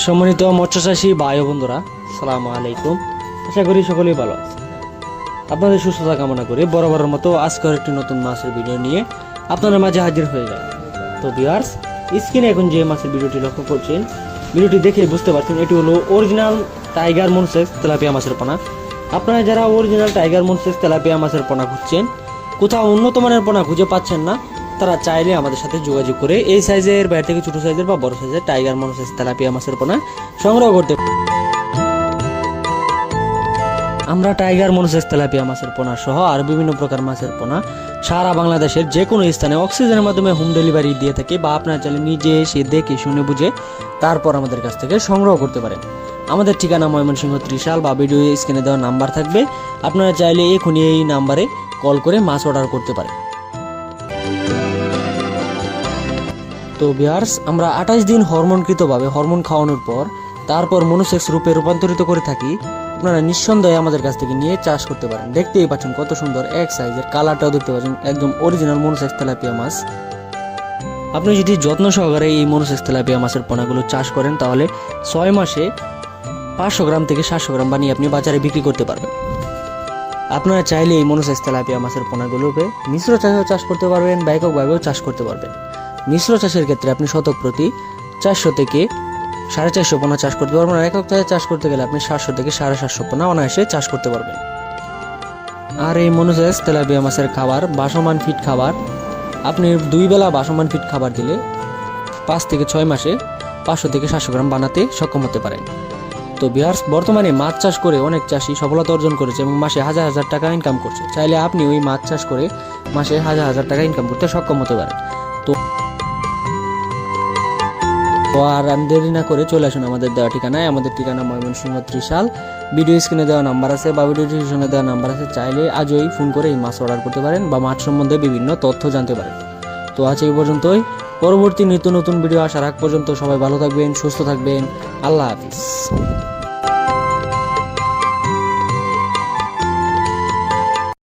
সম্মানিত মৎস্য চাষী ভাই বন্ধুরা সালাম আলাইকুম। আশা করি সকলেই ভালো আছে আপনাদের সুস্থতা কামনা করি বরাবরের মতো আজকের একটি নতুন মাছের ভিডিও নিয়ে আপনাদের মাঝে হাজির হয়ে যায় তো বিয়ার্স স্ক্রিনে এখন যে মাছের ভিডিওটি লক্ষ্য করছেন, ভিডিওটি দেখে বুঝতে পারছেন এটি হলো অরিজিনাল টাইগার মনসেক্স তেলাপিয়া মাছের পোনা। আপনারা যারা অরিজিনাল টাইগার মনসেক্স তেলাপিয়া মাছের পোনা খুঁজছেন, কোথাও উন্নত মানের পোনা খুঁজে পাচ্ছেন না তারা চাইলে আমাদের সাথে যোগাযোগ করে এই সাইজের বাইরে থেকে ছোট সাইজের বা বড় সাইজের টাইগার মনসেক্স তেলাপিয়া মাছের পোনা সংগ্রহ করতে আমরা টাইগার মনসেস তেলাপিয়া মাছের পোনা সহ আর বিভিন্ন প্রকার মাছের পোনা সারা বাংলাদেশের যে কোনো স্থানে অক্সিজেনের মাধ্যমে হোম ডেলিভারি দিয়ে থাকি বা আপনার চাইলে নিজে এসে দেখে, শুনে, বুঝে তারপর আমাদের কাছ থেকে সংগ্রহ করতে পারেন। আমাদের ঠিকানা ময়মনসিংহ ত্রিশাল বা ভিডিও স্ক্রিনে দেওয়া নাম্বার থাকবে। আপনারা চাইলে এখনই এই নাম্বারে কল করে মাছ অর্ডার করতে পারেন। তো বিয়ার্স, আমরা আঠাশ দিন হরমোনকৃতভাবে হরমোন খাওয়ানোর পর, তারপর মনোসেক্স রূপে রূপান্তরিত করে থাকি। আপনারা নিঃসন্দেহে আমাদের কাছ থেকে নিয়ে চাষ করতে পারেন। দেখতেই পাচ্ছেন কত সুন্দর এক সাইজের কালারটাও দেখতে পাচ্ছেন, একদম অরিজিনাল মনোসেক্স তেলাপিয়া মাছ। আপনি যদি যত্ন সহকারে এই মনোসেক্স তেলাপিয়া মাছের পোনাগুলো চাষ করেন, তাহলে ছয় মাসে পাঁচশো গ্রাম থেকে সাতশো গ্রাম বানিয়ে আপনি বাজারে বিক্রি করতে পারবেন। আপনারা চাইলে এই মনোসেক্স তেলাপিয়া মাছের পোনাগুলোকে মিশ্র চাষেও চাষ করতে পারবেন বা চাষ করতে পারবেন। মিশ্র চাষের ক্ষেত্রে আপনি শতক প্রতি চারশো থেকে সাড়ে চারশো পোনা চাষ করতে পারবেন। আর একক চাষে করতে গেলে আপনি সাতশো থেকে সাড়ে সাতশো পোনা অনায়াসে চাষ করতে পারবেন। আর এই মনোসেস তেলাপিয়া মাছের খাবার, বাসমান ফিট খাবার, আপনি দুই বেলা বাসমান ফিট খাবার দিলে পাঁচ থেকে ছয় মাসে পাঁচশো থেকে সাতশো গ্রাম বানাতে সক্ষম হতে পারেন। তো বিহার, বর্তমানে মাছ চাষ করে অনেক চাষি সফলতা অর্জন করেছে এবং মাসে হাজার হাজার টাকা ইনকাম করছে। চাইলে আপনি ওই মাছ চাষ করে মাসে হাজার হাজার টাকা ইনকাম করতে সক্ষম হতে পারেন। তো তো আর দেরি না করে চলে আসুন আমাদের দেওয়া ঠিকানায়। আমাদের ঠিকানা ময়মনসিংহ ত্রিশাল। ভিডিও স্ক্রিনে দেওয়া নাম্বার আছে বা ভিডিও ডিসক্রিপশনে দেওয়া নাম্বার আছে, চাইলে আজই ফোন করে এই মাছ অর্ডার করতে পারেন বা মাছ সম্বন্ধে বিভিন্ন তথ্য জানতে পারেন। তো আজ এই পর্যন্তই। পরবর্তী নিত্য নতুন ভিডিও আসার আগ পর্যন্ত সবাই ভালো থাকবেন, সুস্থ থাকবেন। আল্লাহ হাফিজ।